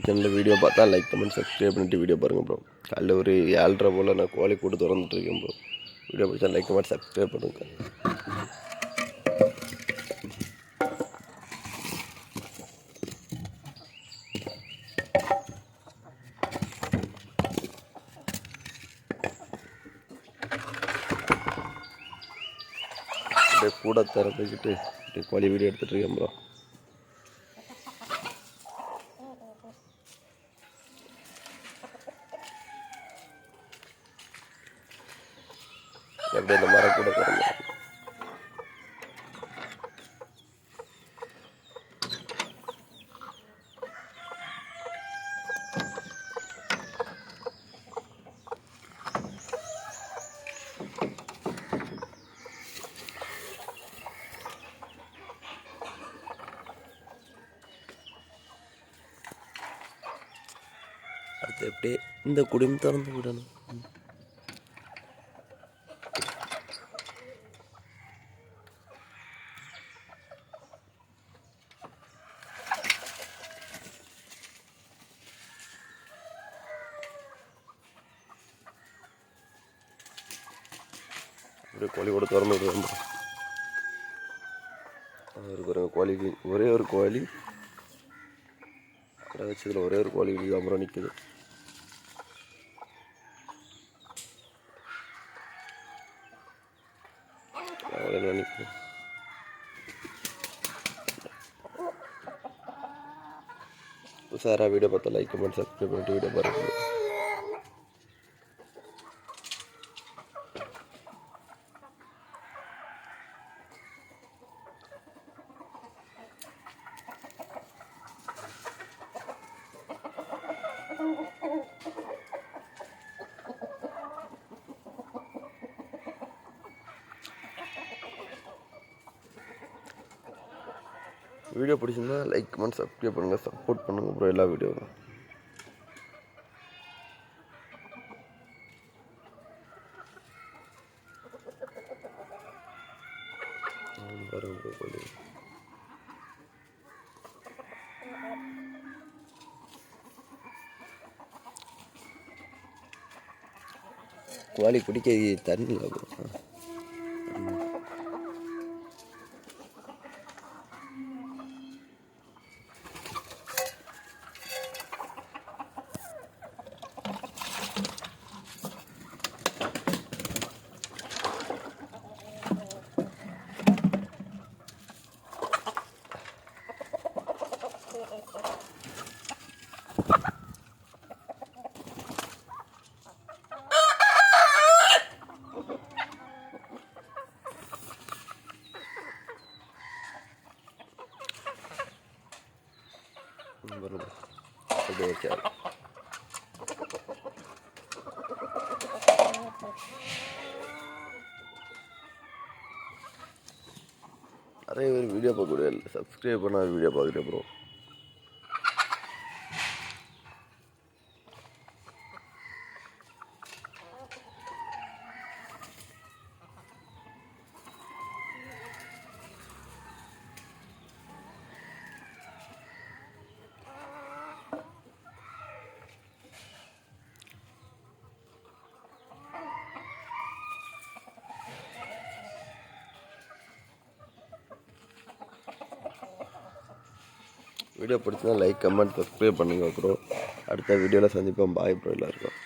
சேனலில் வீடியோ பார்த்தா like comment subscribe பண்ணிட்டு வீடியோ பாருங்கள் ப்ரோ காலைல ஒரு ஏழரை போல் நான் கோழி கூட்டு திறந்துட்டு இருக்கேன் ப்ரோ வீடியோ பிடிச்சா லைக் கமெண்ட் சப்ஸ்கிரைப் பண்ணுங்கள் அப்படியே கூட திறந்துக்கிட்டு அப்படியே கோழி வீடியோ எடுத்துகிட்டு இருக்கேன் ப்ரோ எப்படி இந்த மரம் கூட திறந்து அடுத்து எப்படி இந்த குடியும் திறந்து விடணும்? அப்படியே கோழி கூட திறந்து விடுவோம் ஒரு பாருங்க கோழி ஒரே ஒரு கோழி. கடை வச்சதில் ஒரே ஒரு கோழி தான் அப்புறம் நிற்குது நினைக்கிறேன் நிற்குது சாரா வீடியோ பார்த்தா லைக் கமெண்ட் சப்ஸ்கிரைப் பண்ணிட்டு வீடியோ பாருங்கள் வீடியோ பிடிச்சிருந்தா லைக் கமெண்ட் சப்ஸ்கிரைப் பண்ணுங்கள் சப்போர்ட் பண்ணுங்கள் ப்ரோ எல்லா வீடியோவும் பாருங்க bro, கோழி. குடிக்க தண்ணி இல்லை bro. ம், பாருங்க bro. அப்படியே வச்சாரு நிறைய பேர் வீடியோ பார்க்கக்கூடிய சப்ஸ்கிரைப் பண்ணாத வீடியோ பார்க்குறேன் ப்ரோ வீடியோ பிடிச்சதுன்னா லைக் கமெண்ட் சப்ஸ்கிரைப் பண்ணுங்கள் ப்ரோ அடுத்த வீடியோவில் சந்திப்போம். பாய் ப்ரோ எல்லாருக்கும்.